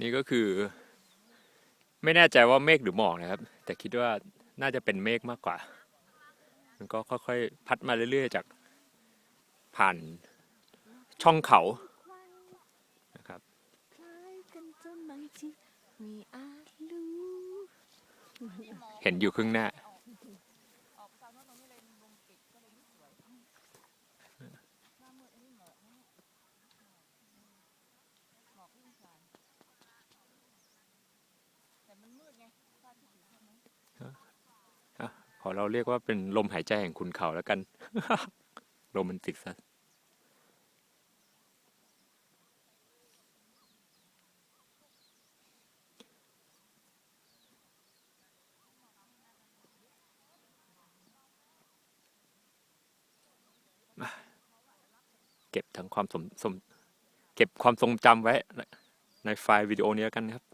นี่ก็คือ ไม่แน่ใจว่าเมฆหรือหมอกนะครับ แต่คิดว่าน่าจะเป็นเมฆมากกว่า มันก็ค่อยๆ พัดมาเรื่อยๆ จากผ่านช่องเขานะครับคล้ายกันจนบางทีไม่อาจรู้เห็นอยู่ครึ่งหน้า ขอเราเรียกว่าเป็นลมหายใจแห่งคุณเขาแล้วกัน โรแมนติกซะเก็บทั้งความสมสม เก็บความทรงจำไว้ ในไฟล์วิดีโอนี้แล้วกันครับ